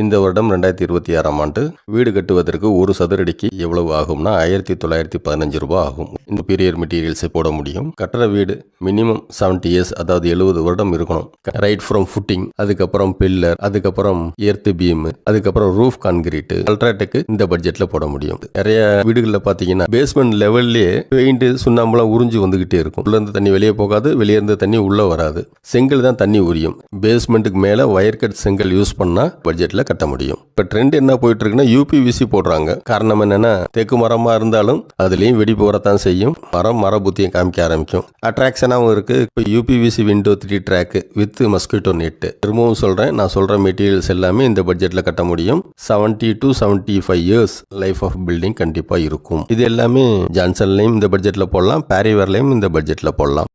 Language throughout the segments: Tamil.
இந்த வருடம் ரெண்டாயிரத்தி இருபத்தி ஆறாம் ஆண்டு வீடு கட்டுவதற்கு ஒரு சதுரடிக்கு எவ்வளவு ஆகும்னா ஆயிரத்தி தொள்ளாயிரத்தி பதினஞ்சு ரூபாய் ஆகும். இந்த பீரியர் மெட்டீரியல்ஸை போட முடியும். கட்டுற வீடு மினிமம் 70 இயர்ஸ் அதாவது எழுபது வருடம் இருக்கணும். ரைட் ஃப்ரம் ஃபுட்டிங் அதுக்கப்புறம் பில்லர் அதுக்கப்புறம் எர்த்து பீம் அதுக்கப்புறம் ரூஃப் கான்கிரீட் அல்ட்ராடெக்கு இந்த பட்ஜெட்ல போட முடியும். நிறைய வீடுகளில் பார்த்தீங்கன்னா பேஸ்மெண்ட் லெவல்லே பெயிண்ட் சுண்ணாம்புலாம் உறிஞ்சு வந்துகிட்டே இருக்கும். உள்ள இருந்து தண்ணி வெளியே போகாது வெளியே இருந்து தண்ணி உள்ள வராது. செங்கல் தான் தண்ணி உரியும். பேஸ்மெண்ட்டுக்கு மேல வயர் கட் செங்கல் யூஸ் பண்ணா பட்ஜெட்ல கட்ட முடியும். இப்ப ட்ரெண்ட் என்ன போயிட்டு இருக்குன்னா யூபிவிசி போடுறாங்க. காரணம் என்னன்னா தேக்கு மரமா இருந்தாலும் அதுலயும் வெடிப்பு வரத்தான் செய்யும். மரம் மர புத்தியை காமிக்க ஆரம்பிக்கும். அட்ராக்ஷனாகவும் இருக்கு. இப்போ UPVC window three track with mosquito net திரும்பவும் சொல்றேன் நான் சொல்ற மெட்டீரியல்ஸ் எல்லாமே இந்த பட்ஜெட்ல கட்ட முடியும். 70 to 75 five years life of building கண்டிப்பா இருக்கும். இது எல்லாமே ஜான்சன்லையும் இந்த பட்ஜெட்ல போடலாம். பேரிவர்லையும் இந்த பட்ஜெட்ல போடலாம்.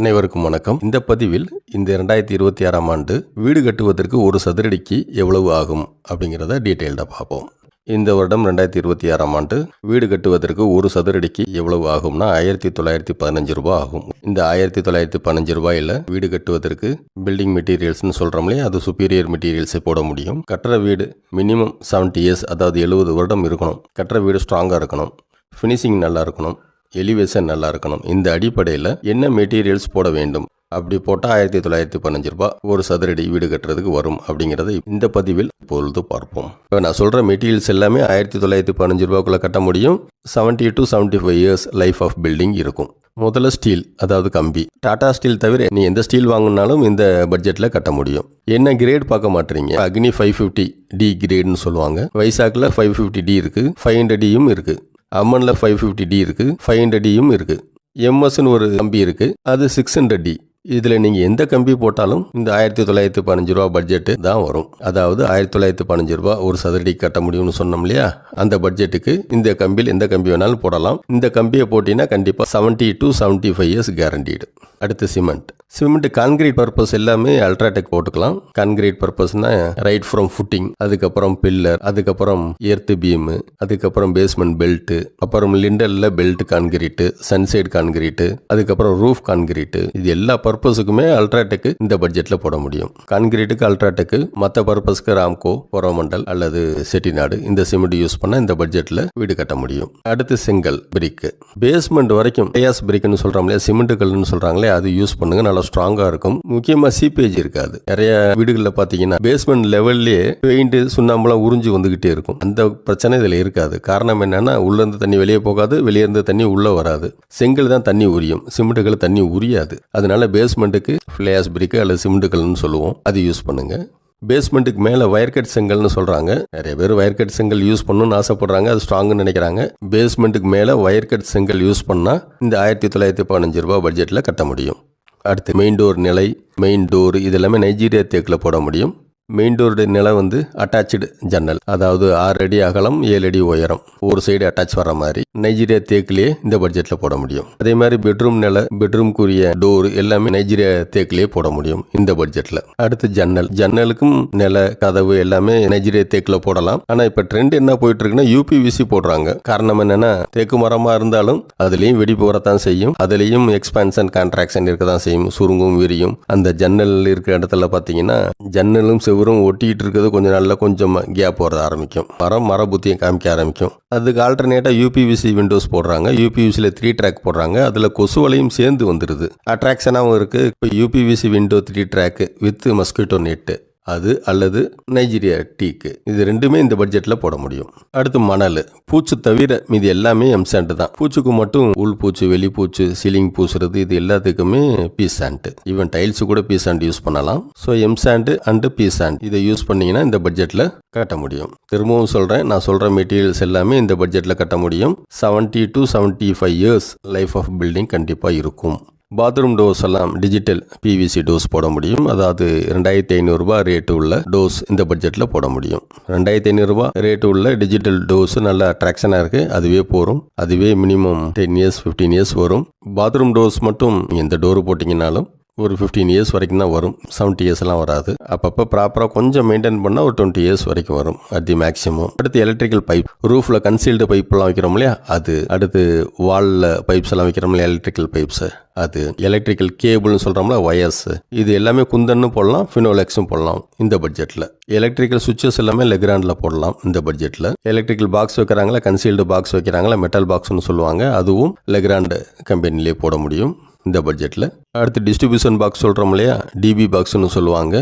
அனைவருக்கும் வணக்கம். இந்த பதிவில் இந்த ரெண்டாயிரத்தி இருபத்தி ஆறாம் ஆண்டு வீடு கட்டுவதற்கு ஒரு சதுரடிக்கு எவ்வளவு ஆகும் அப்படிங்கிறத டீட்டெயில்டாக பார்ப்போம். இந்த வருடம் ரெண்டாயிரத்தி இருபத்தி ஆறாம் ஆண்டு வீடு கட்டுவதற்கு ஒரு சதுரடிக்கு எவ்வளவு ஆகும்னா ஆயிரத்தி தொள்ளாயிரத்தி பதினஞ்சு ரூபாய் ஆகும். இந்த ஆயிரத்தி தொள்ளாயிரத்தி பதினஞ்சு ரூபாயில் வீடு கட்டுவதற்கு பில்டிங் மெட்டீரியல்ஸ்னு சொல்கிறோம்லே அது சுப்பீரியர் மெட்டீரியல்ஸை போட முடியும். கட்டுற வீடு மினிமம் 70 இயர்ஸ் அதாவது எழுபது வருடம் இருக்கணும். கட்டுற வீடு ஸ்ட்ராங்காக இருக்கணும். ஃபினிஷிங் நல்லா இருக்கணும். எலிவேஷன் நல்லா இருக்கணும் இந்த அடிப்படையில் என்ன மெட்டீரியல்ஸ் போட வேண்டும்? அப்படி போட்டால் ஆயிரத்தி தொள்ளாயிரத்தி பதினஞ்சு ரூபாய் ஒரு சதுரடி வீடு கட்டுறதுக்கு வரும் அப்படிங்கிறத இந்த பதிவில் பொழுது பார்ப்போம். இப்போ நான் சொல்கிற மெட்டீரியல்ஸ் எல்லாமே ஆயிரத்தி தொள்ளாயிரத்தி பதினஞ்சு ரூபாய்க்குள்ளே கட்ட முடியும். 70 to 75 five years life of building இருக்கும். முதல்ல ஸ்டீல் அதாவது கம்பி. டாடா ஸ்டீல் தவிர நீ எந்த ஸ்டீல் வாங்கினாலும் இந்த பட்ஜெட்டில் கட்ட முடியும். என்ன கிரேட் பார்க்க மாட்டீங்க? அக்னி ஃபைவ் ஃபிஃப்டி டி கிரேடுன்னு சொல்லுவாங்க. வைசாக்கில் ஃபைவ் ஃபிஃப்டி டி இருக்குது ஃபைவ் ஹண்ட்ரட் டியும் இருக்குது அம்மனில் ஃபைவ் ஃபிஃப்டி டி இருக்குது ஃபைவ் ஹண்ட்ரட் டியும் இருக்குது எம்எஸ்ன்னு ஒரு கம்பி இருக்குது அது சிக்ஸ் ஹண்ட்ரட் டி இதில் நீங்கள் எந்த கம்பி போட்டாலும் இந்த ஆயிரத்தி தொள்ளாயிரத்தி பதினஞ்சு ரூபா பட்ஜெட்டு தான் வரும். அதாவது ஆயிரத்தி தொள்ளாயிரத்தி பதினஞ்சு ரூபா ஒரு சதுரடி கட்ட முடியும்னு சொன்னோம் இல்லையா? அந்த பட்ஜெட்டுக்கு இந்த கம்பியில் எந்த கம்பி வேணாலும் போடலாம். இந்த கம்பியை போட்டிங்கன்னா கண்டிப்பாக 70 டு 75 ஃபைவ் இயர்ஸ் கேரண்டீடு அடுத்து சிமெண்ட் சிமெண்ட் கான்கிரீட் பர்பஸ் எல்லாமே அல்ட்ராடெக் போட்டுக்கலாம். கான்கிரீட் பர்பஸ்னா ரைட் ஃப்ரம் ஃபுட்டிங் அதுக்கப்புறம் பில்லர் அதுக்கப்புறம் எர்த் பீமு அதுக்கப்புறம் பேஸ்மெண்ட் பெல்ட்டு அப்புறம் லிண்டலில் பெல்ட் கான்கிரீட்டு சன்சைட் கான்கிரீட்டு அதுக்கப்புறம் ரூஃப் கான்கிரீட்டு இது எல்லா பர்பஸுக்குமே அல்ட்ராடெக்கு இந்த பட்ஜெட்டில் போட முடியும். கான்கிரீட்டுக்கு அல்ட்ராடெக்கு மற்ற பர்பஸ்க்கு ராம்கோ பொரோமண்டல் அல்லது செட்டிநாடு இந்த சிமெண்ட் யூஸ் பண்ணால் இந்த பட்ஜெட்டில் வீடு கட்ட முடியும். அடுத்து செங்கல் பிரிக்கு பேஸ்மெண்ட் வரைக்கும் ஏஎஸ் பிரிக்குன்னு சொல்கிறாங்களே இல்லையா சிமெண்ட் கல்லுன்னு அது யூஸ் பண்ணுங்க நல்லா ஸ்ட்ராங்காக இருக்கும். முக்கியமாக சீப்பேஜ் இருக்காது. நிறைய வீடுகளில் பார்த்தீங்கன்னா பேஸ்மெண்ட் லெவல்லே பெயிண்ட் சுண்ணாம்புலாம் உறிஞ்சு வந்துகிட்டே இருக்கும். அந்த பிரச்சனை இதில் இருக்காது. காரணம் என்னன்னா உள்ளேருந்து தண்ணி வெளியே போகாது வெளியே இருந்து தண்ணி உள்ளே வராது. செங்கல் தான் தண்ணி உரியும். சிமெண்ட்டுகள் தண்ணி உரியாது. அதனால பேஸ்மெண்ட்டுக்கு ஃப்ளேஸ் பிரிக்கு அல்லது சிமெண்ட்டுகள்னு சொல்லுவோம். அது யூஸ் பண்ணுங்க. பேஸ்மெண்ட்டுக்கு மேலே வயர்கட் செங்கல்னு சொல்கிறாங்க நிறைய பேர் வயர்கட் செங்கல் யூஸ் பண்ணணும்னு ஆசைப்படுறாங்க. அது ஸ்ட்ராங்குன்னு நினைக்கிறாங்க. பேஸ்மெண்ட்டுக்கு மேலே வயர்கட் செங்கல் யூஸ் பண்ணால் இந்த ஆயிரத்தி தொள்ளாயிரத்தி பதினஞ்சு ரூபா பட்ஜெட்டில் கட்ட முடியும். அடுத்து மெயின் டோர் நிலை மெயின் டோர் இதெல்லாமே நைஜீரியா தேக்கில் போட முடியும். மெயின் டோருடைய நிலை வந்து அட்டாச்சு ஜன்னல். அதாவது ஆறு அடி அகலம் ஏழு அடி உயரம். ஒரு சைடு அட்டாச் வர மாதிரி. நைஜீரியா தேக்கிலேயே இந்த பட்ஜெட்டில் போட முடியும். அதே மாதிரி பெட்ரூம் நிலை பெட்ரூம்க்குரிய டோர் எல்லாமே நைஜீரியா தேக்கிலேயே போட முடியும் இந்த பட்ஜெட்டில் அடுத்து ஜன்னல். ஜன்னலுக்கும் நில கதவு எல்லாமே நைஜீரியா தேக்கில் போடலாம். ஆனால் இப்போ ட்ரெண்ட் என்ன போயிட்டு இருக்குன்னா யூபிவிசி போடுறாங்க. காரணம் என்னன்னா தேக்கு மரமாக இருந்தாலும் அதுலேயும் வெடி வரத்தான் செய்யும். அதுலேயும் எக்ஸ்பான்ஷன் கான்ட்ராக்ஷன் இருக்க தான் செய்யும். சுருங்கும் விரியும். அந்த ஜன்னல் இருக்கிற இடத்துல பார்த்தீங்கன்னா ஜன்னலும் இவரும் ஒட்டிக்கிட்டு இருக்கிறது கொஞ்சம் நல்லா கொஞ்சம் கேப் வர ஆரம்பிக்கும். மரம் மர புத்தியை காமிக்க ஆரம்பிக்கும். அதுக்கு ஆல்டர்னேட்டாக யூபிவிசி விண்டோஸ் போடுறாங்க. யூபிவிசியில் த்ரீ ட்ராக் போடுறாங்க. அதில் கொசுவலையும் சேர்ந்து வந்துடுது அட்ராக்ஷனாகவும் இருக்குது இப்போ UPVC window three track with mosquito net அது அல்லது நைஜீரியா டீக்கு. இது ரெண்டுமே இந்த பட்ஜெட்டில் போட முடியும். அடுத்து மணல். பூச்சு தவிர மீதி எல்லாமே எம்சாண்ட் தான். பூச்சுக்கு மட்டும் உள் பூச்சு வெளி பூச்சு சீலிங் பூசுறது இது எல்லாத்துக்குமே பீ சாண்ட் ஈவன் டைல்ஸு கூட பீ சாண்ட் யூஸ் பண்ணலாம். So M sand and P sand இதை யூஸ் பண்ணிங்கன்னா இந்த பட்ஜெட்டில் கட்ட முடியும். திரும்பவும் சொல்கிறேன் நான் சொல்கிற மெட்டீரியல்ஸ் எல்லாமே இந்த பட்ஜெட்டில் கட்ட முடியும். 70 to 75 five years life of building கண்டிப்பாக இருக்கும். பாத்ரூம் டோஸ் எல்லாம் டிஜிட்டல் பிவிசி டோஸ் போட முடியும். அதாவது ரெண்டாயிரத்தி ஐநூறுரூபா ரேட்டு உள்ள டோஸ் இந்த பட்ஜெட்டில் போட முடியும். ரெண்டாயிரத்தி ஐநூறுரூபா ரேட்டு உள்ள டிஜிட்டல் டோஸ் நல்ல அட்ராக்ஷனாக இருக்குது அதுவே போகும் அதுவே minimum ten years fifteen years வரும். பாத்ரூம் டோர்ஸ் மட்டும் எந்த டோர் போட்டிங்கனாலும் ஒரு ஃபிஃப்டீன் இயர்ஸ் வரைக்கும் தான் வரும். செவன்ட்டி இயர்ஸ்லாம் வராது. அப்பப்போ ப்ராப்பராக கொஞ்சம் மெயின்டைன் பண்ணால் ஒரு டுவெண்ட்டி இயர்ஸ் வரைக்கும் வரும். அட் தி மேக்ஸிமம் அடுத்து எலக்ட்ரிக்கல் பைப் ரூஃபில் கன்சீல்டு பைப்லாம் வைக்கிறோம் இல்லையா? அது. அடுத்து வாலில் பைப்ஸ் எல்லாம் வைக்கிறோம் இல்லையா? எலக்ட்ரிக்கல் பைப்ஸு அது. எலக்ட்ரிக்கல் கேபிள்னு சொல்கிறோம்ல ஒயர்ஸ் இது எல்லாமே குந்தன்னு போடலாம் ஃபினோலெக்ஸும் போடலாம் இந்த பட்ஜெட்டில் எலக்ட்ரிக்கல் சுவிச்சஸ் எல்லாமே லெக்ராண்டில் போடலாம் இந்த பட்ஜெட்டில் எலக்ட்ரிக்கல் பாக்ஸ் வைக்கிறாங்களா? கன்சீல்டு பாக்ஸ் வைக்கிறாங்களா? மெட்டல் பாக்ஸ்னு சொல்லுவாங்க. அதுவும் லெக்ராண்டு கம்பெனிலே போட முடியும். இந்த பட்ஜெட்டில் அடுத்து டிஸ்ட்ரிபியூஷன் பாக்ஸ் சொல்கிறோம் இல்லையா? டிபி பாக்ஸ்னு சொல்லுவாங்க.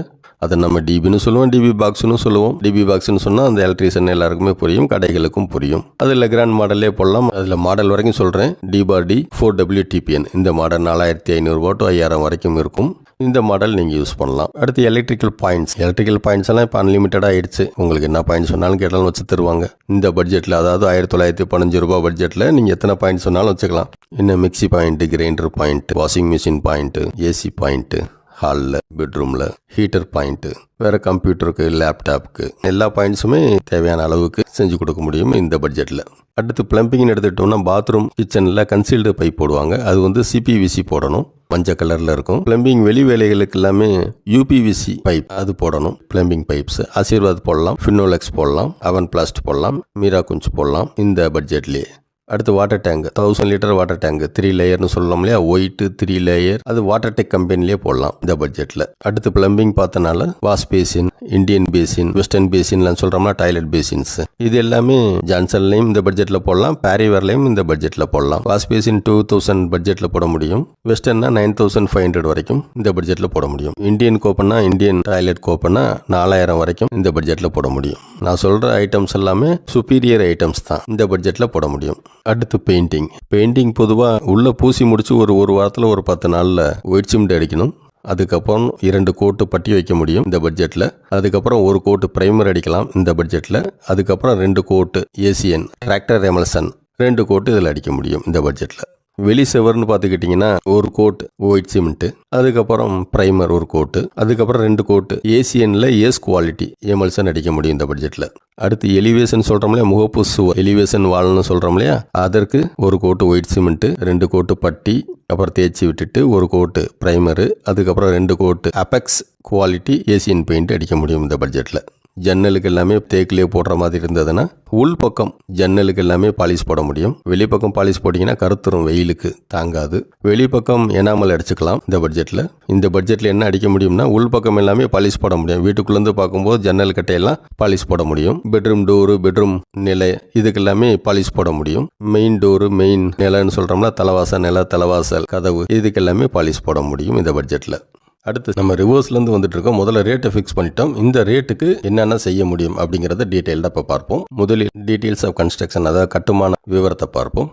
அதை நம்ம டிபின்னு சொல்லுவோம். டிபி பாக்ஸ்னு சொல்லுவோம். டிபி பாக்ஸ்னு சொன்னால் அந்த எலக்ட்ரிஷியன் எல்லாருக்குமே புரியும். கடைகளுக்கும் புரியும். அதில் கிராண்ட் மாடலே போடலாம். அதில் மாடல் வரைக்கும் சொல்கிறேன் டிபார் டி ஃபோர் டபிள்யூ டிபிஎன் இந்த மாடல் நாலாயிரத்தி ஐநூறுரூவா டு ஐயாயிரம் வரைக்கும் இருக்கும். இந்த மாடல் நீங்கள் யூஸ் பண்ணலாம். அடுத்து எலக்ட்ரிக்கல் பாயிண்ட்ஸ் எலக்ட்ரிக்கல் பாயிண்ட்ஸ் எல்லாம் இப்போ அன்லிமிட்டடாக ஆயிடுச்சு. உங்களுக்கு என்ன பாயிண்ட் சொன்னாலும் கேட்டாலும் வச்சு தருவாங்க. இந்த பட்ஜெட்டில் அதாவது ஆயிரத்தி தொள்ளாயிரத்தி பதினஞ்சு ரூபாய் பட்ஜெட்டில் நீங்கள் எத்தனை பாயிண்ட் சொன்னாலும் வச்சுக்கலாம். இன்னும் mixie point grinder point washing machine point AC point ஹாலில் பெட்ரூமில் ஹீட்டர் பாயிண்ட்டு வேறு கம்ப்யூட்டருக்கு லேப்டாப்புக்கு எல்லா பாயிண்ட்ஸுமே தேவையான அளவுக்கு செஞ்சு கொடுக்க முடியும் இந்த பட்ஜெட்டில் அடுத்து பிளம்பிங்னு எடுத்துக்கிட்டோம்னா பாத்ரூம் கிச்சனில் கன்சீல்டு பைப் போடுவாங்க. அது வந்து சிபிவிசி போடணும். மஞ்சள் கலரில் இருக்கும். பிளம்பிங் வெளி வேலைகளுக்கு எல்லாமே யூபிவிசி பைப் அது போடணும். பிளம்பிங் பைப்ஸ் ஆசீர்வாத் போடலாம். ஃபினோலெக்ஸ் போடலாம். அவன் பிளாஸ்ட் போடலாம். மீரா குஞ்சு போடலாம். இந்த பட்ஜெட்லேயே. அடுத்து water tank thousand litre water tank three லேயர்னு சொல்லலாம் இல்லையா? ஒயிட்டு த்ரீ லேயர் அது வாட்டர் டெக் கம்பெனிலே போடலாம் இந்த பட்ஜெட்டில் அடுத்து plumbing பார்த்தனால wash basin Indian basin western பேசின்லாம் சொல்கிறோம்னா டாய்லெட் பேசின்ஸ் இது எல்லாமே ஜான்சன்லையும் இந்த பட்ஜெட்டில் போடலாம். பேரிவர்லையும் இந்த பட்ஜெட்டில் போடலாம். வாஷ் பேசின் டூ தௌசண்ட் பட்ஜெட்டில் போட முடியும். வெஸ்டர்னா நைன் தௌசண்ட் ஃபைவ் ஹண்ட்ரட் வரைக்கும் இந்த பட்ஜெட்டில் போட முடியும். இந்தியன் கோப்பனா இந்தியன் டாய்லெட் கோப்பனா நாலாயிரம் வரைக்கும் இந்த பட்ஜெட்டில் போட முடியும். நான் சொல்கிற ஐட்டம்ஸ் எல்லாமே சுப்பீரியர் ஐட்டம்ஸ் தான். இந்த பட்ஜெட்டில் போட முடியும். அடுத்து பெயிண்டிங் பெயிண்டிங் பொதுவாக உள்ளே பூசி முடிச்சு ஒரு ஒரு வாரத்தில் ஒரு பத்து நாளில் ஒயிட் சிமெண்ட் அடிக்கணும். அதுக்கப்புறம் இரண்டு கோட்டு பட்டி வைக்க முடியும் இந்த பட்ஜெட்டில் அதுக்கப்புறம் ஒரு கோட்டு பிரைமர் அடிக்கலாம் இந்த பட்ஜெட்டில் அதுக்கப்புறம் ரெண்டு கோட்டு ஏசியன் டிராக்டர் ரெமல்சன் ரெண்டு கோட்டு இதில் அடிக்க முடியும் இந்த பட்ஜெட்டில் வெளி செவர்னு பார்த்துக்கிட்டிங்கன்னா ஒரு கோட் ஒயிட் சிமெண்ட்டு அதுக்கப்புறம் ப்ரைமர் ஒரு கோட்டு. அதுக்கப்புறம் ரெண்டு கோட்டு. ஏசியனில் ஏஸ் குவாலிட்டி எமல்சன் அடிக்க முடியும் இந்த பட்ஜெட்டில் அடுத்து எலிவேஷன் சொல்கிறோம் இல்லையா? முகப்பு சுவர். எலிவேஷன் வால்னு சொல்கிறோம் இல்லையா? அதற்கு ஒரு கோட்டு ஒயிட் சிமெண்ட்டு ரெண்டு கோட்டு பட்டி அப்புறம் தேய்ச்சி விட்டுட்டு ஒரு கோட்டு ப்ரைமரு அதுக்கப்புறம் ரெண்டு coat Apex quality Asian paint அடிக்க முடியும் இந்த பட்ஜெட்டில் ஜன்னலுக்கு எல்லாமே தேக்கிலே போடுற மாதிரி இருந்ததுன்னா உள் பக்கம் ஜன்னலுக்கு எல்லாமே பாலிஷ் போட முடியும். வெளிப்பக்கம் பாலிஷ் போட்டிங்கன்னா கருத்துரும் வெயிலுக்கு தாங்காது. வெளிப்பக்கம் எனாமல் அடிச்சுக்கலாம் இந்த பட்ஜெட்டில் இந்த பட்ஜெட்டில் என்ன அடிக்க முடியும்னா உள் பக்கம் எல்லாமே பாலிஷ் போட முடியும். வீட்டுக்குள்ளேருந்து பார்க்கும்போது ஜன்னல் கட்டையெல்லாம் பாலிஷ் போட முடியும். பெட்ரூம் டோரு பெட்ரூம் நிலை இதுக்கு எல்லாமே பாலிஷ் போட முடியும். மெயின் டோரு மெயின் நிலைன்னு சொல்கிறோம்னா தலைவாசல் நில தலைவாசல் கதவு இதுக்கு எல்லாமே பாலிஷ் போட முடியும் இந்த பட்ஜெட்டில் அடுத்து நம்ம ரிவர்ஸ்லேருந்து வந்துட்டு இருக்கோம் முதல்ல ரேட்டை ஃபிக்ஸ் பண்ணிட்டோம். இந்த ரேட்டுக்கு என்னென்ன செய்ய முடியும் அப்படிங்கிறத டீட்டெயில்டாக இப்போ பார்ப்போம். முதலில் டீட்டெயில்ஸ் ஆஃப் கன்ஸ்ட்ரக்ஷன் அதாவது கட்டுமான விவரத்தை பார்ப்போம்.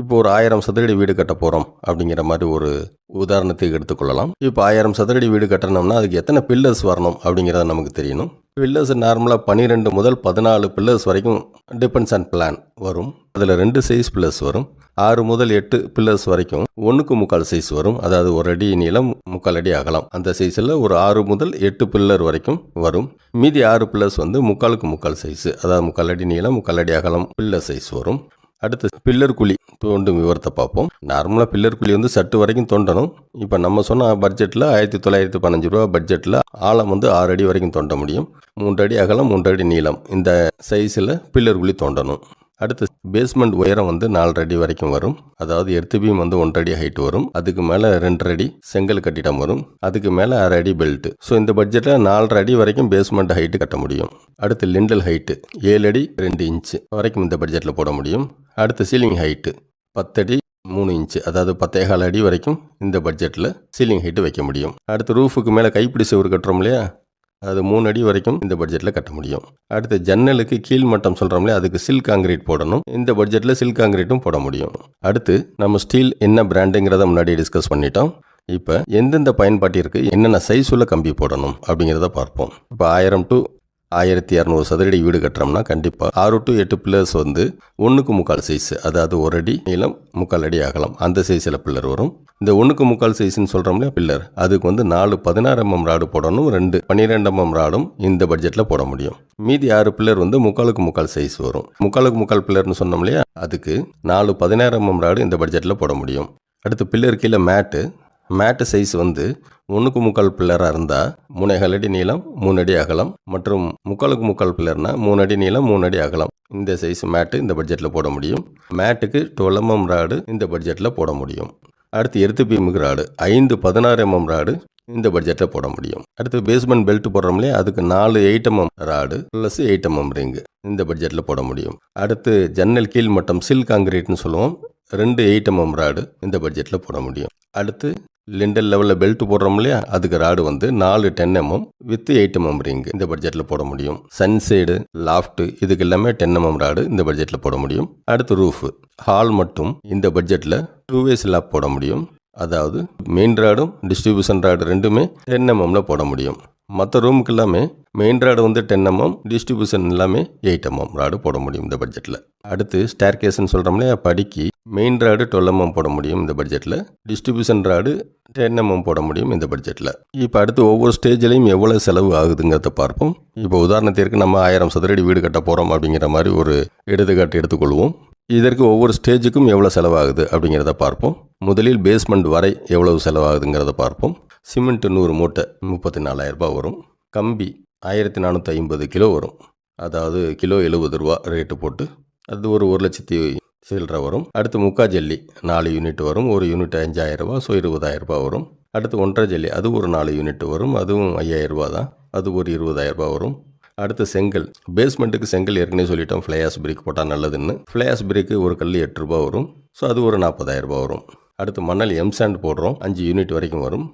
இப்போ ஒரு ஆயிரம் சதுரடி வீடு கட்ட போகிறோம் அப்படிங்கிற மாதிரி ஒரு உதாரணத்துக்கு எடுத்துக்கொள்ளலாம். இப்போ ஆயிரம் சதுரடி வீடு கட்டணும்னா அதுக்கு எத்தனை பில்லர்ஸ் வரணும் அப்படிங்கிறத நமக்கு தெரியணும். பில்லர்ஸ் நார்மலாக பன்னிரெண்டு முதல் பதினாலு பில்லர்ஸ் வரைக்கும் டிபெண்ட்ஸ் அண்ட் பிளான் வரும். அதில் ரெண்டு சைஸ் பில்லர்ஸ் வரும். ஆறு முதல் எட்டு பில்லர்ஸ் வரைக்கும் ஒன்றுக்கு முக்கால் சைஸ் வரும். அதாவது ஒரு அடி நீளம் முக்கால் அடி அகலம். அந்த சைஸில் ஒரு ஆறு முதல் எட்டு பில்லர் வரைக்கும் வரும். மீதி ஆறு பில்லர்ஸ் வந்து முக்காலுக்கு முக்கால் சைஸ் அதாவது முக்கால் அடி நீளம் முக்கால் அடி அகலம் பில்லர் சைஸ் வரும். அடுத்து பில்லர் குழி. தோண்டும் விவரத்தை பார்ப்போம். நார்மலாக பில்லர் குழி வந்து சட்டு வரைக்கும் தோண்டணும். இப்போ நம்ம சொன்ன பட்ஜெட்டில் ஆயிரத்தி தொள்ளாயிரத்தி பதினஞ்சு ரூபா பட்ஜெட்டில் ஆழம் வந்து ஆறு அடி வரைக்கும் தோண்ட முடியும். மூன்று அடி அகலம் மூன்று அடி நீளம். இந்த சைஸில் பில்லர் குழி தோண்டணும். அடுத்து பேஸ்மெண்ட் உயரம் வந்து நாலரை அடி வரைக்கும் வரும். அதாவது எர்த்து பீம் வந்து ஒன்றரை அடி ஹைட் வரும். அதுக்கு மேலே ரெண்டரை அடி செங்கல் கட்டிடம் வரும். அதுக்கு மேலே அரை அடி பெல்ட் ஸோ இந்த பட்ஜெட்டில் நாலரை அடி வரைக்கும் பேஸ்மெண்ட் ஹைட்டு கட்ட முடியும். அடுத்து லிண்டல் ஹைட்டு ஏழு அடி ரெண்டு இன்ச்சு வரைக்கும் இந்த பட்ஜெட்டில் போட முடியும். அடுத்து சீலிங் ஹைட்டு பத்தடி மூணு இன்ச்சு அதாவது பத்தேகால் அடி வரைக்கும் இந்த பட்ஜெட்டில் சீலிங் ஹைட்டு வைக்க முடியும். அடுத்து ரூஃபுக்கு மேலே கைப்பிடி சுவர் கட்டுறோம் இல்லையா? அது மூணு அடி வரைக்கும் இந்த பட்ஜெட்டில் கட்ட முடியும். அடுத்து ஜன்னலுக்கு கீழ் மட்டம் சொல்கிறோம்ல அதுக்கு சில் காங்கிரீட் போடணும். இந்த பட்ஜெட்டில் சில் காங்கிரீட்டும் போட முடியும். அடுத்து நம்ம ஸ்டீல் என்ன பிராண்டுங்கிறத முன்னாடி டிஸ்கஸ் பண்ணிட்டோம். இப்போ எந்தெந்த பயன்பாட்டிற்கு என்னென்ன சைஸ் உள்ள கம்பி போடணும் அப்படிங்கிறத பார்ப்போம். இப்போ ஆயிரம் டு ஆயிரத்தி இரநூறு சதுரடி வீடு கட்டுறோம்னா கண்டிப்பாக ஆறு டு எட்டு பில்லர்ஸ் வந்து ஒன்றுக்கு முக்கால் சைஸ் அதாவது ஒரு அடி நீளம் முக்கால் அடி அகலம். அந்த சைஸில் பில்லர் வரும். இந்த ஒன்றுக்கு முக்கால் சைஸ்னு சொல்கிறோம்ல பில்லர் அதுக்கு வந்து நாலு பதினாறு எம்எம் ராடு போடணும் ரெண்டு பன்னிரெண்டு எம்எம் ராடும் இந்த பட்ஜெட்டில் போட முடியும். மீதி ஆறு பில்லர் வந்து முக்காலுக்கு முக்கால் சைஸ் வரும். முக்காலுக்கு முக்கால் பில்லர்னு சொன்னோம் இல்லையா அதுக்கு நாலு பதினாறு எம்எம் ராடு இந்த பட்ஜெட்டில் போட முடியும். அடுத்து பில்லர் கீழே மேட்டு மேட்டு சைஸ் வந்து ஒன்றுக்கு முக்கால் பில்லராக இருந்தால் மூணேகால் அடி நீளம் மூணு அடி அகலம் மற்றும் முக்காலுக்கு முக்கால் பில்லர்னா மூணு அடி நீளம் மூணு அடி அகலம். இந்த சைஸ் மேட்டு இந்த பட்ஜெட்டில் போட முடியும். மேட்டுக்கு டுவெல் எம்எம் ராடு இந்த பட்ஜெட்டில் போட முடியும். அடுத்து எர்த்து பீமுக்கு ராடு ஐந்து பதினாறு எம்எம் ராடு இந்த பட்ஜெட்டில் போட முடியும். அடுத்து பேஸ்மெண்ட் பெல்ட் போடுறோம் இல்லையா? அதுக்கு நாலு eight mm rod plus eight mm ring இந்த பட்ஜெட்டில் போட முடியும். அடுத்து ஜன்னல் கீழ் மட்டம் சில் காங்கிரீட்னு சொல்லுவோம். ரெண்டு எயிட் எம்எம் ராடு இந்த பட்ஜெட்டில் போட முடியும். அடுத்து லிண்டல் லெவலில் பெல்ட் போடுறோம் இல்லையா? அதுக்கு ராடு வந்து நாலு ten MM with eight MM ring இந்த பட்ஜெட்டில் போட முடியும். சன்சைடு லாஃப்ட் இதுக்கு எல்லாமே டென் எம்எம் ராடு இந்த பட்ஜெட்டில் போட முடியும். அடுத்து ரூஃப் ஹால் மட்டும் இந்த பட்ஜெட்டில் டூ வேஸ் லாப் போட முடியும். அதாவது மெயின் ராடும் டிஸ்ட்ரிபியூஷன் ராடு ரெண்டுமே டென் எம்எம்ல போட முடியும். மற்ற ரூமுக்கு எல்லாமே மெயின் ராடு வந்து டென் எம்எம் டிஸ்ட்ரிபியூஷன் எல்லாமே எயிட் எம்எம் ராடு போட முடியும் இந்த பட்ஜெட்டில் அடுத்து ஸ்டேர் கேஸ்ன்னு சொல்கிறோம் படிக்கு மெயின் ராடு டுவெல் எம்எம் போட முடியும் இந்த பட்ஜெட்டில் டிஸ்ட்ரிபியூஷன் ராடு டென் எம்எம் போட முடியும் இந்த பட்ஜெட்டில் இப்போ அடுத்து ஒவ்வொரு ஸ்டேஜ்லேயும் எவ்வளோ செலவு ஆகுதுங்கிறத பார்ப்போம். இப்போ உதாரணத்திற்கு நம்ம ஆயிரம் சதுரடி வீடு கட்ட போகிறோம் அப்படிங்கிற மாதிரி ஒரு எடுத்துக்காட்டு எடுத்துக்கொள்வோம். இதற்கு ஒவ்வொரு ஸ்டேஜுக்கும் எவ்வளோ செலவாகுது அப்படிங்கிறத பார்ப்போம். முதலில் பேஸ்மெண்ட் வரை எவ்வளவு செலவாகுதுங்கிறத பார்ப்போம். சிமெண்ட் நூறு மூட்டை முப்பத்தி நாலாயிரரூபா வரும். கம்பி ஆயிரத்தி நானூற்றி ஐம்பது கிலோ வரும். அதாவது கிலோ எழுபது ரூபா ரேட்டு போட்டு அது ஒரு ஒரு லட்சத்தி சில்லரை வரும். அடுத்து முக்கா ஜல்லி நாலு யூனிட் வரும். ஒரு யூனிட் அஞ்சாயிரம் ரூபா ஸோ இருபதாயிரரூபா வரும். அடுத்து ஒன்றரை ஜல்லி அது ஒரு நாலு யூனிட் வரும். அதுவும் ஐயாயிரரூபா தான். அது ஒரு இருபதாயிரரூபா வரும். அடுத்து செங்கல். பேஸ்மெண்ட்டுக்கு செங்கல் ஏற்கனவே சொல்லிட்டோம். ஃப்ளையாஸ் பிரிக் போட்டால் நல்லதுன்னு. ஃப்ளையாஸ் பிரிக்கு ஒரு கல் எட்டு ரூபா வரும். ஸோ அது ஒரு நாற்பதாயிரரூபா வரும். அடுத்து மணல் எம்சாண்ட் போடுறோம். அஞ்சு யூனிட் வரைக்கும் வரும்.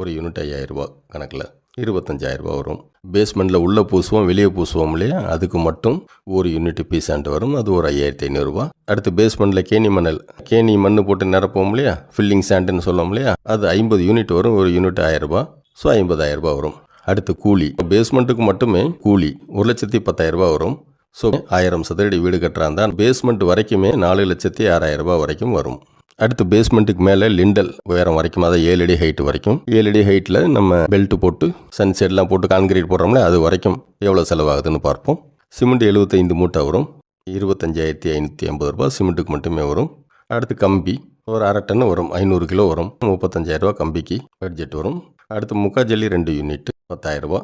ஒரு யூனிட் ஐயாயிரரூபா கணக்கில். இருபத்தஞ்சாயிரரூபா வரும். பேஸ்மெண்ட்டில் உள்ளே பூசுவோம் வெளியே பூசுவோம் இல்லையா? அதுக்கு மட்டும் ஒரு யூனிட் பீசாண்ட் வரும். அது ஒரு ஐயாயிரத்தி ஐநூறுரூவா அடுத்து பேஸ்மெண்ட்டில் கேணி மணல். கேணி மண் போட்டு நிரப்போம் இல்லையா? ஃபில்லிங் சாண்டுன்னு சொல்லுவோம் இல்லையா? அது ஐம்பது யூனிட் வரும். ஒரு யூனிட் ஆயிரரூபா ஸோ ஐம்பதாயிரரூபா வரும். அடுத்து கூலி. பேஸ்மெண்ட்டுக்கு மட்டுமே கூலி. ஒரு லட்சத்தி பத்தாயிரம் ரூபாய் வரும். ஸோ ஆயிரம் சதுரடி வீடு கட்டுறாந்தா பேஸ்மெண்ட் வரைக்குமே நாலு லட்சத்தி ஆறாயிரம் ரூபாய் வரைக்கும் வரும். அடுத்து பேஸ்மெண்ட்டுக்கு மேலே லிண்டல் உயரம் வரைக்கும் அதாவது ஏழு அடி ஹைட் வரைக்கும். ஏழு அடி ஹைட்டில் நம்ம பெல்ட்டு போட்டு சன்செட்லாம் போட்டு கான்கிரீட் போடுறோம்ல அது வரைக்கும் எவ்வளோ செலவாகுதுன்னு பார்ப்போம். சிமெண்ட் எழுபத்தைந்து மூட்டை வரும். இருபத்தஞ்சாயிரத்தி ஐநூற்றி ஐம்பது ரூபாய் சிமெண்ட்டுக்கு மட்டுமே வரும். அடுத்து கம்பி ஒரு அரை டன் வரும். ஐநூறு கிலோ வரும். முப்பத்தஞ்சாயிரரூபா கம்பிக்கு பட்ஜெட் வரும். அடுத்து முக்கா ஜல்லி ரெண்டு யூனிட் பத்தாயிரரூபா.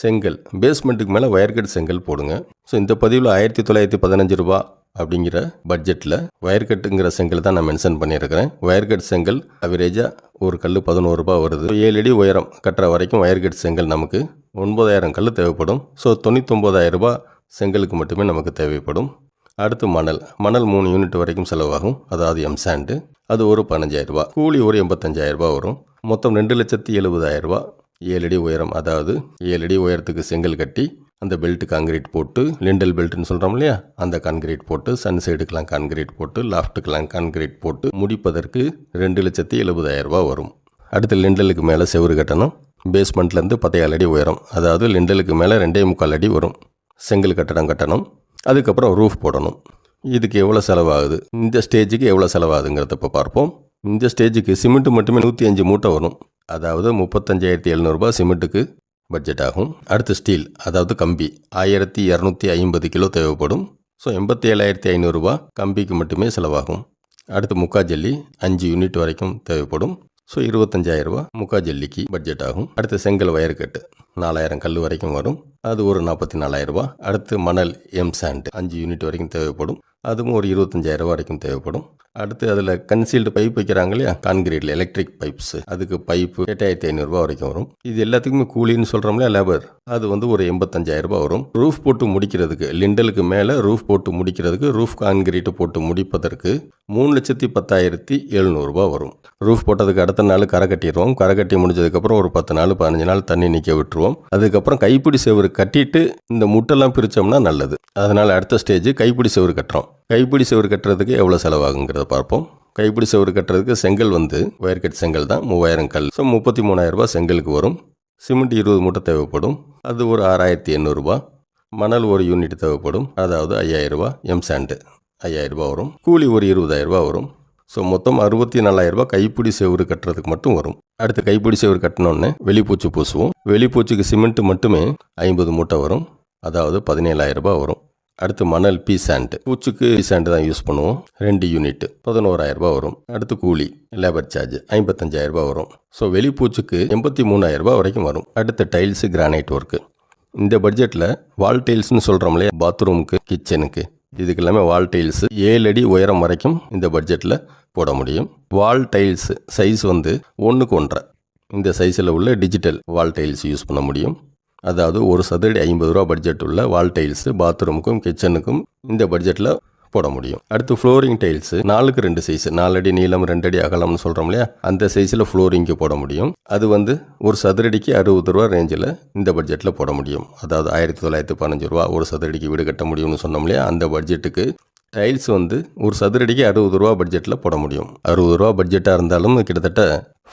செங்கல். பேஸ்மெண்ட்டுக்கு மேலே வயர்கட் செங்கல் போடுங்க. ஸோ இந்த பதிவில் ஆயிரத்தி தொள்ளாயிரத்தி பதினஞ்சு ரூபா அப்படிங்கிற பட்ஜெட்டில் வயர்கட்டுங்கிற செங்கல் தான் நான் மென்ஷன் பண்ணியிருக்கிறேன். வயர்கட் செங்கல் அவரேஜாக ஒரு கல் பதினோரு ரூபா வருது. ஏழு அடி உயரம் கட்டுற வரைக்கும் வயர்கட் செங்கல் நமக்கு ஒன்பதாயிரம் கல் தேவைப்படும். ஸோ தொண்ணூத்தொம்பதாயிரம் ரூபா செங்கலுக்கு மட்டுமே நமக்கு தேவைப்படும். அடுத்து மணல். மணல் மூணு யூனிட் வரைக்கும் செலவாகும். அதாவது எம் சாண்டு அது ஒரு பதினஞ்சாயிரரூபா கூலி ஒரு எண்பத்தஞ்சாயிரரூபா வரும். மொத்தம் ரெண்டு லட்சத்தி எழுபதாயிரரூபா ஏழடி ஏழு அடி உயரம் அதாவது ஏழு அடி உயரத்துக்கு செங்கல் கட்டி அந்த பெல்ட் கான்கிரீட் போட்டு லிண்டல் பெல்ட்னு சொல்கிறோம் இல்லையா? அந்த கான்கிரீட் போட்டு சன் சைடுக்கெலாம் கான்கிரீட் போட்டு லாஃப்ட்டுக்கெலாம் கான்கிரீட் போட்டு முடிப்பதற்கு ரெண்டு லட்சத்தி எழுபதாயிரரூபா வரும். அடுத்து லிண்டலுக்கு மேலே செவரு கட்டணும். பேஸ்மெண்ட்லேருந்து பத்தையால் அடி உயரம் அதாவது லிண்டலுக்கு மேலே ரெண்டே முக்கால் அடி வரும். செங்கல் கட்டடம் கட்டணும். அதுக்கப்புறம் ரூஃப் போடணும். இதுக்கு எவ்வளோ செலவாகுது? இந்த ஸ்டேஜுக்கு எவ்வளோ செலவாகுதுங்கிறத இப்போ பார்ப்போம். இந்த ஸ்டேஜுக்கு சிமெண்ட் மட்டுமே நூற்றி அஞ்சு மூட்டை வரும். அதாவது முப்பத்தஞ்சாயிரத்தி எழுநூறுபா சிமெண்ட்டுக்கு பட்ஜெட் ஆகும் அடுத்து ஸ்டீல் அதாவது கம்பி ஆயிரத்தி இரநூத்தி ஐம்பது கிலோ தேவைப்படும். ஸோ எண்பத்தி ஏழாயிரத்தி ஐநூறுரூபா கம்பிக்கு மட்டுமே செலவாகும். அடுத்து முக்கா ஜல்லி அஞ்சு யூனிட் வரைக்கும் தேவைப்படும். ஸோ இருபத்தஞ்சாயிரரூபா முக்கா ஜல்லிக்கு பட்ஜெட் ஆகும் அடுத்து செங்கல் வயர் கட்டு நாலாயிரம் கல் வரைக்கும் வரும். அது ஒரு நாற்பத்தி நாலாயிரரூபா அடுத்து மணல் எம் சாண்ட் அஞ்சு யூனிட் வரைக்கும் தேவைப்படும். அதுவும் ஒரு இருபத்தஞ்சாயிரரூபா வரைக்கும் தேவைப்படும். அடுத்து அதில் கன்சீல்டு பைப் வைக்கிறாங்க இல்லையா? கான்கிரீட்டில் எலக்ட்ரிக் பைப்ஸ் அதுக்கு பைப்பு எட்டாயிரத்தி ஐநூறுரூவா வரைக்கும் வரும். இது எல்லாத்துக்குமே கூலின்னு சொல்கிறோம்லையா லேபர் அது வந்து ஒரு எண்பத்தஞ்சாயிரரூபா வரும். ரூஃப் போட்டு முடிக்கிறதுக்கு லிண்டலுக்கு மேலே ரூஃப் போட்டு முடிக்கிறதுக்கு ரூஃப் கான்கிரீட்டு போட்டு முடிப்பதற்கு மூணு லட்சத்தி பத்தாயிரத்தி எழுநூறுபா வரும். ரூஃப் போட்டதுக்கு அடுத்த நாள் கரை கட்டிடுவோம் கரை கட்டி முடிஞ்சதுக்கப்புறம் ஒரு பத்து நாள் பதினஞ்சு நாள் தண்ணி நிற்க விட்டுருவோம். அதுக்கப்புறம் கைப்பிடி செவரு கட்டிட்டு இந்த முட்டெல்லாம் பிரித்தோம்னா நல்லது. அதனால் அடுத்த ஸ்டேஜ் கைப்பிடி செவரு கட்டுறோம். கைப்பிடி செவரு கட்டுறதுக்கு எவ்வளோ செலவாகுங்கிறத பார்ப்போம். கைப்பிடி செவரு கட்டுறதுக்கு செங்கல் வந்து வயர்கட் செங்கல் தான் மூவாயிரம் கல். ஸோ முப்பத்தி மூணாயிரரூபா செங்கலுக்கு வரும். சிமெண்ட் இருபது மூட்டை தேவைப்படும். அது ஒரு ஆறாயிரத்தி எண்ணூறுபா மணல் ஒரு யூனிட் தேவைப்படும். அதாவது ஐயாயிரம் எம் சாண்டு ஐயாயிரரூபா வரும். கூலி ஒரு இருபதாயிரரூபா வரும். ஸோ மொத்தம் அறுபத்தி நாலாயிரம் கைப்பிடி செவரு கட்டுறதுக்கு மட்டும் வரும். அடுத்து கைப்பிடி செவரு கட்டினோடனே வெளிப்பூச்சி பூசுவோம். வெளிப்பூச்சிக்கு சிமெண்ட் மட்டுமே ஐம்பது மூட்டை வரும். அதாவது பதினேழாயிரரூபா வரும். அடுத்து மணல் பி சாண்டு பூச்சுக்கு பி சாண்டு தான் யூஸ் பண்ணுவோம். ரெண்டு யூனிட் பதினோராயிரரூபா வரும். அடுத்து கூலி லேபர் சார்ஜ் ஐம்பத்தஞ்சாயிரரூபா வரும். ஸோ வெளிப்பூச்சுக்கு எண்பத்தி மூணாயிரம் வரைக்கும் வரும். அடுத்து டைல்ஸு கிரானைட் ஒர்க்கு இந்த பட்ஜெட்டில் வால் டைல்ஸ்னு சொல்கிறோம் இல்லையா? பாத்ரூமுக்கு கிச்சனுக்கு இதுக்கு எல்லாமே வால் டைல்ஸ் ஏழு அடி உயரம் வரைக்கும் இந்த பட்ஜெட்டில் போட முடியும். வால் டைல்ஸ் சைஸ் வந்து ஒன்றுக்கு ஒன்றரை. இந்த சைஸில் உள்ள டிஜிட்டல் வால் டைல்ஸ் யூஸ் பண்ண முடியும். அதாவது ஒரு சதுரடி ஐம்பது ரூபா பட்ஜெட் உள்ள வால் டைல்ஸ் பாத்ரூமுக்கும் கிச்சனுக்கும் இந்த பட்ஜெட்டில் போட முடியும். அடுத்து ஃப்ளோரிங் டைல்ஸ் நாலுக்கு ரெண்டு சைஸ் நாலடி நீளம் ரெண்டடி அகலம்னு சொல்கிறோம் இல்லையா? அந்த சைஸில் ஃப்ளோரிங்க்கு போட முடியும். அது வந்து ஒரு சதுரடிக்கு அறுபது ரூபா ரேஞ்சில் இந்த பட்ஜெட்டில் போட முடியும். அதாவது ஆயிரத்தி தொள்ளாயிரத்தி பதினஞ்சு ரூபா ஒரு சதுரடிக்கு வீடு கட்ட முடியும்னு சொன்னோம் இல்லையா? அந்த பட்ஜெட்டுக்கு டைல்ஸ் வந்து ஒரு சதுரடிக்கு அறுபது ரூபா பட்ஜெட்டில் போட முடியும். அறுபது ரூபா பட்ஜெட்டாக இருந்தாலும் கிட்டத்தட்ட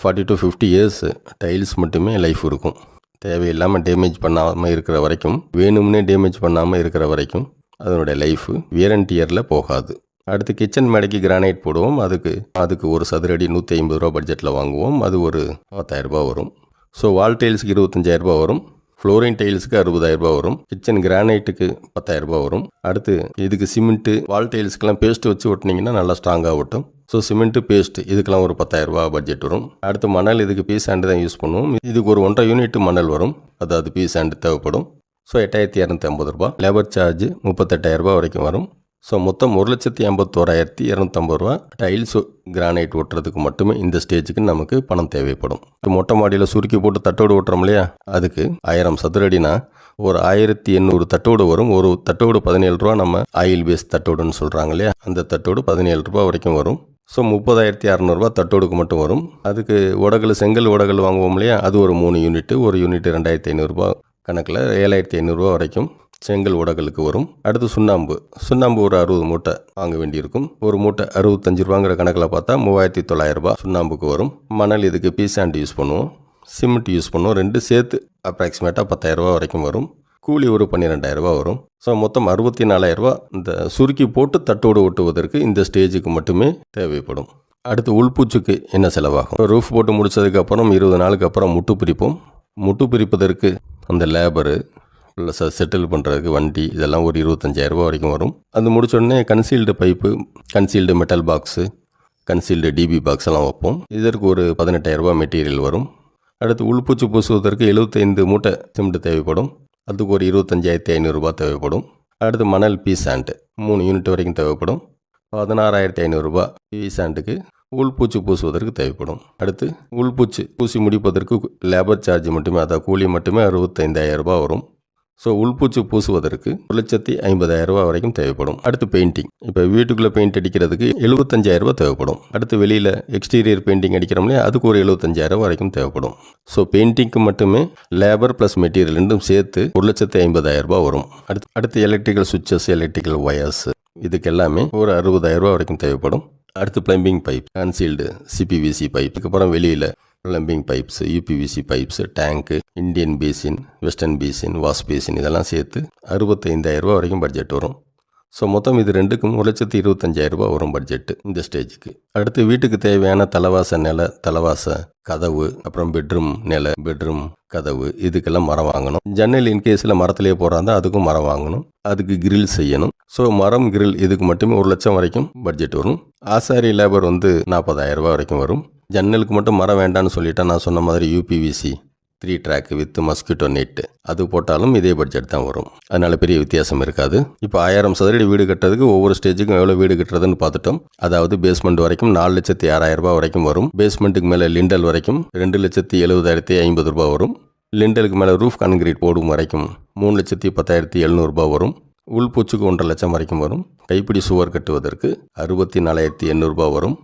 forty to fifty years tiles மட்டுமே லைஃப் இருக்கும். தேவையில்லாமல் டேமேஜ் பண்ணாமல் இருக்கிற வரைக்கும் வேணும்னே டேமேஜ் பண்ணாமல் இருக்கிற வரைக்கும் அதனுடைய லைஃபு வேரண்டியரில் போகாது. அடுத்து கிச்சன் மேடைக்கு கிரானைட் போடுவோம். அதுக்கு அதுக்கு ஒரு சதுரடி நூற்றி ஐம்பது ரூபா பட்ஜெட்டில் வாங்குவோம். அது ஒரு பத்தாயிரரூபா வரும். ஸோ வால் டைல்ஸுக்கு இருபத்தஞ்சாயிரரூபா வரும். ஃப்ளோரிங் டைல்ஸுக்கு அறுபதாயிரரூபா வரும். கிச்சன் கிரானைட்டுக்கு பத்தாயிரரூபா வரும். அடுத்து இதுக்கு சிமெண்ட்டு வால் டைல்ஸ்க்கெலாம் பேஸ்ட் வச்சு ஒட்டினீங்கன்னா நல்லா ஸ்ட்ராங்காக ஒட்டும். ஸோ சிமெண்ட்டு பேஸ்ட் இதுக்கெல்லாம் ஒரு பத்தாயிரரூபா பட்ஜெட் வரும். அடுத்து மணல் இதுக்கு பீஸ் ஆண்டு தான் யூஸ் பண்ணுவோம். இதுக்கு ஒரு ஒன்றரை யூனிட் மணல் வரும். அதாவது பீஸ் ஆண்டு தேவைப்படும். ஸோ எட்டாயிரத்தி இரநூத்தி ஐம்பது ரூபா. லேபர் சார்ஜ் முப்பத்தெட்டாயிரரூபா வரைக்கும் வரும். ஸோ மொத்தம் ஒரு லட்சத்தி ஐம்பத்தோராயிரத்தி இரநூத்தம்பது ரூபா. டைல்ஸ் கிரானைட் ஓட்டுறதுக்கு மட்டுமே இந்த ஸ்டேஜுக்கு நமக்கு பணம் தேவைப்படும். மொட்டை மாடியில் சுருக்கி போட்டு தட்டோடு ஓட்டுறோம் இல்லையா? அதுக்கு ஆயிரம் சதுரடினா ஒரு ஆயிரத்தி எண்ணூறு தட்டோடு வரும். ஒரு தட்டோடு பதினேழு ரூபா நம்ம ஆயில் பேஸ் தட்டோடுன்னு சொல்கிறாங்க இல்லையா? அந்த தட்டோடு பதினேழு ரூபா வரைக்கும் வரும். ஸோ முப்பதாயிரத்தி அறநூறுபா தட்டோடுக்கு மட்டும் வரும். அதுக்கு உடகல் செங்கல் உடகல் வாங்குவோம் இல்லையா? அது ஒரு மூணு யூனிட்டு ஒரு யூனிட் ரெண்டாயிரத்தி ஐநூறுரூபா கணக்கில் ஏழாயிரத்தி ஐநூறுரூவா வரைக்கும் செங்கல் உடகலுக்கு வரும். அடுத்து சுண்ணாம்பு. சுண்ணாம்பு ஒரு அறுபது மூட்டை வாங்க வேண்டியிருக்கும். ஒரு மூட்டை அறுபத்தஞ்சு ரூபாங்கிற கணக்கில் பார்த்தா மூவாயிரத்தி தொள்ளாயிரரூபா சுண்ணாம்புக்கு வரும். மணல் இதுக்கு பீசாண்ட் யூஸ் பண்ணுவோம். சிமெண்ட் யூஸ் பண்ணுவோம். ரெண்டு சேர்த்து அப்ராக்சிமேட்டாக பத்தாயிரரூபா வரைக்கும் வரும். கூலி ஒரு பன்னிரெண்டாயிரரூபா வரும். ஸோ மொத்தம் அறுபத்தி நாலாயிரரூபா இந்த சுருக்கி போட்டு தட்டோடு ஒட்டுவதற்கு இந்த ஸ்டேஜுக்கு மட்டுமே தேவைப்படும். அடுத்து உள்பூச்சுக்கு என்ன செலவாகும்? ரூஃப் போட்டு முடிச்சதுக்கப்புறம் இருபது நாளுக்கு அப்புறம் முட்டு பிரிப்போம் முட்டு பிரிப்பதற்கு அந்த லேபரு ப்ளஸ் செட்டில் பண்ணுறதுக்கு வண்டி இதெல்லாம் ஒரு இருபத்தஞ்சாயிரரூபா வரைக்கும் வரும். அது முடிச்சோடனே concealed pipe concealed metal box concealed DB box எல்லாம் வைப்போம். இதற்கு ஒரு பதினெட்டாயிரரூபா மெட்டீரியல் வரும். அடுத்து உள்பூச்சி பூசுவதற்கு எழுபத்தைந்து மூட்டை சிமெண்ட் தேவைப்படும். அதுக்கு ஒரு இருபத்தஞ்சாயிரத்தி ஐநூறுரூபா தேவைப்படும். அடுத்து மணல் பீ சாண்டு மூணு யூனிட் வரைக்கும் தேவைப்படும். பதினாறாயிரத்தி ஐநூறுரூபா பீ சாண்டுக்கு உள்பூச்சி பூசுவதற்கு தேவைப்படும். அடுத்து உள்பூச்சி பூசி முடிப்பதற்கு லேபர் சார்ஜ் மட்டுமே அதாவது கூலி மட்டுமே அறுபத்தைந்தாயிரம் ரூபாய் வரும். ஸோ உள்பூச்சி பூசுவதற்கு ஒரு லட்சத்தி ஐம்பதாயிரம் ரூபாய் வரைக்கும் தேவைப்படும். அடுத்து பெயிண்டிங் இப்போ வீட்டுக்குள்ளே பெயிண்ட் அடிக்கிறதுக்கு எழுபத்தஞ்சாயிரம் ரூபாய் தேவைப்படும். அடுத்து வெளியில் எக்ஸ்டீரியர் பெயிண்டிங் அடிக்கிறோம்லே அதுக்கு ஒரு எழுபத்தஞ்சாயிரம் ரூபாய் வரைக்கும் தேவைப்படும். ஸோ பெயிண்டிங்க்கு மட்டுமே லேபர் ப்ளஸ் மெட்டீரியல் ரெண்டும் சேர்த்து ஒரு லட்சத்தி ஐம்பதாயிரம் ரூபாய் வரும். அடுத்து அடுத்து எலக்ட்ரிக்கல் சுவிச்சஸ் எலக்ட்ரிக்கல் ஒயர்ஸ் இதுக்கு எல்லாமே ஒரு அறுபதாயிரம் ரூபாய் வரைக்கும் தேவைப்படும். அடுத்து plumbing pipe concealed CPVC pipe அதுக்கப்புறம் வெளியில் பிளம்பிங் பைப்ஸ் யூபிவிசி பைப்ஸ் டேங்க்கு Indian basin western basin wash basin இதெல்லாம் சேர்த்து அறுபத்தைந்தாயிரம் வரைக்கும் பட்ஜெட் வரும். ஸோ மொத்தம் இது ரெண்டுக்கும் ஒரு லட்சத்தி இருபத்தஞ்சாயிரரூபா வரும் பட்ஜெட்டு இந்த ஸ்டேஜுக்கு அடுத்து வீட்டுக்கு தேவையான தலவாச நில தலவாச கதவு அப்புறம் பெட்ரூம் நில பெட்ரூம் கதவு இதுக்கெல்லாம் மரம் வாங்கணும். ஜன்னல் இன்கேஸில் மரத்திலே போகிறாந்தா அதுக்கும் மரம் வாங்கணும். அதுக்கு கிரில் செய்யணும். ஸோ மரம் கிரில் இதுக்கு மட்டுமே ஒரு லட்சம் வரைக்கும் பட்ஜெட் வரும். ஆசாரி லேபர் வந்து நாற்பதாயிரம் ரூபாய் வரைக்கும் வரும். ஜன்னலுக்கு மட்டும் மரம் வேண்டான்னு சொல்லிட்டா நான் சொன்ன மாதிரி UPVC three track with mosquito net அது போட்டாலும் இதே பட்ஜெட் தான் வரும். அதனால் பெரிய வித்தியாசம் இருக்காது. இப்போ ஆயிரம் சதுரடி வீடு கட்டுறதுக்கு ஒவ்வொரு ஸ்டேஜுக்கும் எவ்வளோ வீடு கட்டுறதுன்னு பார்த்துட்டோம். அதாவது பேஸ்மெண்ட் வரைக்கும் நாலு லட்சத்தி ஆறாயிரம் ரூபாய் வரைக்கும் வரும். பேஸ்மெண்ட்டுக்கு மேலே லிண்டல் வரைக்கும் ரெண்டு லட்சத்தி எழுபதாயிரத்தி ஐம்பது ரூபாய் வரும். லிண்டலுக்கு மேலே ரூஃப் கான்கிரீட் போடும் வரைக்கும் மூணு லட்சத்தி பத்தாயிரத்தி எழுநூறுபா வரும். உள்பூச்சுக்கு ஒன்றரை லட்சம் வரைக்கும் வரும். கைப்பிடி சுவர் கட்டுவதற்கு அறுபத்தி நாலாயிரத்தி எண்ணூறுபா வரும்.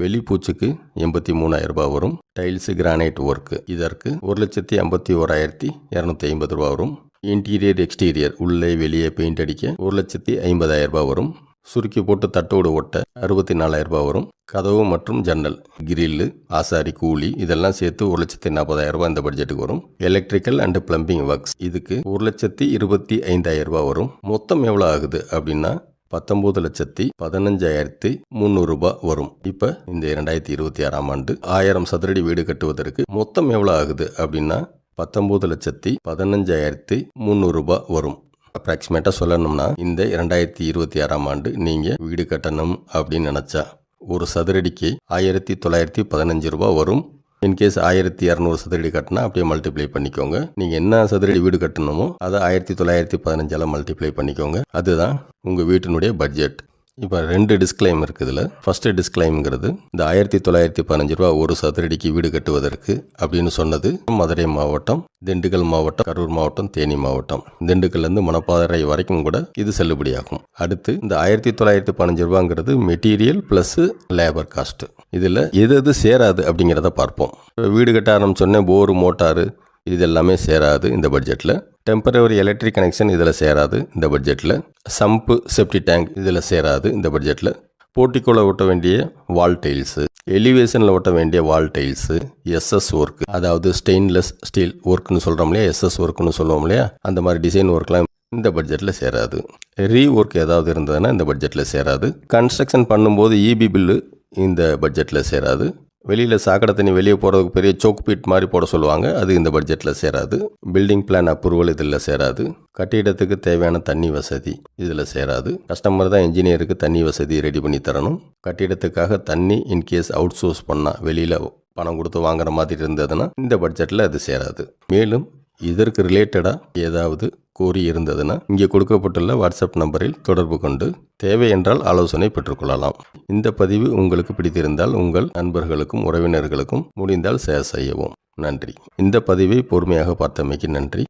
வெளிப்பூச்சுக்கு எண்பத்தி மூணாயிரம் ரூபாய் வரும். Tiles granite work. இதற்கு ஒரு லட்சத்தி ஐம்பத்தி ஓராயிரத்தி இரநூத்தி ஐம்பது ரூபா வரும். Interior exterior. உள்ளே வெளியே பெயிண்ட் அடிக்க ஒரு லட்சத்தி ஐம்பதாயிரம் ரூபாய் வரும். சுருக்கி போட்டு தட்டோடு ஒட்ட அறுபத்தி நாலாயிரம் ரூபாய் வரும். கதவு மற்றும் ஜன்னல் கிரில்லு ஆசாரி கூலி இதெல்லாம் சேர்த்து ஒரு லட்சத்தி நாற்பதாயிரம் ரூபாய் இந்த பட்ஜெட்டுக்கு வரும். Electrical and plumbing works. இதுக்கு ஒரு லட்சத்தி இருபத்தி ஐந்தாயிரம் ரூபாய் வரும். மொத்தம் எவ்வளோ ஆகுது அப்படின்னா பத்தொம்போது லட்சத்தி பதினஞ்சாயிரத்தி முந்நூறுரூபா வரும். இப்போ இந்த இரண்டாயிரத்தி இருபத்தி ஆறாம் ஆண்டு ஆயிரம் சதுரடி வீடு கட்டுவதற்கு மொத்தம் எவ்வளோ ஆகுது அப்படின்னா பத்தொம்போது லட்சத்தி பதினஞ்சாயிரத்தி முந்நூறுரூபா வரும். அப்ராக்சிமேட்டாக சொல்லணும்னா இந்த இரண்டாயிரத்தி இருபத்தி ஆறாம் ஆண்டு நீங்கள் வீடு கட்டணும் அப்படின்னு நினச்சா ஒரு சதுரடிக்கு ஆயிரத்தி தொள்ளாயிரத்தி பதினஞ்சு ரூபா வரும். இன்கேஸ் ஆயிரத்தி இரநூறு சதுரடி கட்டினா அப்படியே மல்டிப்ளை பண்ணிக்கோங்க. நீங்கள் என்ன சதுரடி வீடு கட்டணுமோ அதை ஆயிரத்தி தொள்ளாயிரத்தி பதினஞ்சால் மல்டிப்ளை பண்ணிக்கோங்க. அதுதான் உங்கள் வீட்டினுடைய பட்ஜெட் இப்போ ரெண்டு டிஸ்க்ளைம் இருக்குது இதில். ஃபஸ்ட்டு டிஸ்க்ளைம்ங்கிறது இந்த ஆயிரத்தி தொள்ளாயிரத்தி பதினஞ்சு ரூபா ஒரு சதுரடிக்கு வீடு கட்டுவதற்கு அப்படின்னு சொன்னது மதுரை மாவட்டம் திண்டுக்கல் மாவட்டம் கரூர் மாவட்டம் தேனி மாவட்டம். திண்டுக்கல்லேருந்து மணப்பாறை வரைக்கும் கூட இது செல்லுபடியாகும். அடுத்து இந்த ஆயிரத்தி தொள்ளாயிரத்தி பதினஞ்சு ரூபாங்கிறது மெட்டீரியல் ப்ளஸ் லேபர் காஸ்ட்டு இதில் எது எது சேராது அப்படிங்கிறத பார்ப்போம். வீடு கட்ட ஆரம்பிச்சோடனே போரு மோட்டாரு இது எல்லாமே சேராது இந்த பட்ஜெட்டில் டெம்பரவரி எலக்ட்ரிக் கனெக்ஷன் இதில் சேராது இந்த பட்ஜெட்டில் சம்பு செப்டி டேங்க் இதில் சேராது இந்த பட்ஜெட்டில் போர்ட்டிக்கோல ஒட்ட வேண்டிய வால் டைல்ஸு எலிவேஷனில் ஒட்ட வேண்டிய வால் டைல்ஸு எஸ்எஸ் ஒர்க் அதாவது ஸ்டெயின்லெஸ் ஸ்டீல் ஒர்க்னு சொல்கிறோம் இல்லையா? எஸ்எஸ் ஒர்க்னு சொல்லுவோம் இல்லையா? அந்த மாதிரி டிசைன் ஒர்க்லாம் இந்த பட்ஜெட்டில் சேராது. ரீ ஒர்க் ஏதாவது இருந்ததுன்னா இந்த பட்ஜெட்டில் சேராது. கன்ஸ்ட்ரக்ஷன் பண்ணும்போது இபி பில்லு இந்த பட்ஜெட்டில் சேராது. வெளியில் சாக்கடை தண்ணி வெளியே போகிறதுக்கு பெரிய சோக் பீட் மாதிரி போட சொல்லுவாங்க. அது இந்த பட்ஜெட்டில் சேராது. பில்டிங் பிளான் அப்ரூவல் இதில் சேராது. கட்டிடத்துக்கு தேவையான தண்ணி வசதி இதில் சேராது. கஸ்டமர் தான் இன்ஜினியருக்கு தண்ணி வசதி ரெடி பண்ணி தரணும். கட்டிடத்துக்காக தண்ணி இன்கேஸ் அவுட் சோர்ஸ் பண்ணால் வெளியில் பணம் கொடுத்து வாங்குற மாதிரி இருந்ததுன்னா இந்த பட்ஜெட்டில் அது சேராது. மேலும் இதற்கு ரிலேட்டடாக ஏதாவது கோரி இருந்ததுன்னா இங்கே கொடுக்கப்பட்டுள்ள வாட்ஸ்அப் நம்பரில் தொடர்பு கொண்டு தேவை என்றால் ஆலோசனை பெற்றுக்கொள்ளலாம். இந்த பதிவு உங்களுக்கு பிடித்திருந்தால் உங்கள் நண்பர்களுக்கும் உறவினர்களுக்கும் முடிந்தால் ஷேர் செய்யவும். நன்றி. இந்த பதிவை பொறுமையாக பார்த்தமைக்கு நன்றி.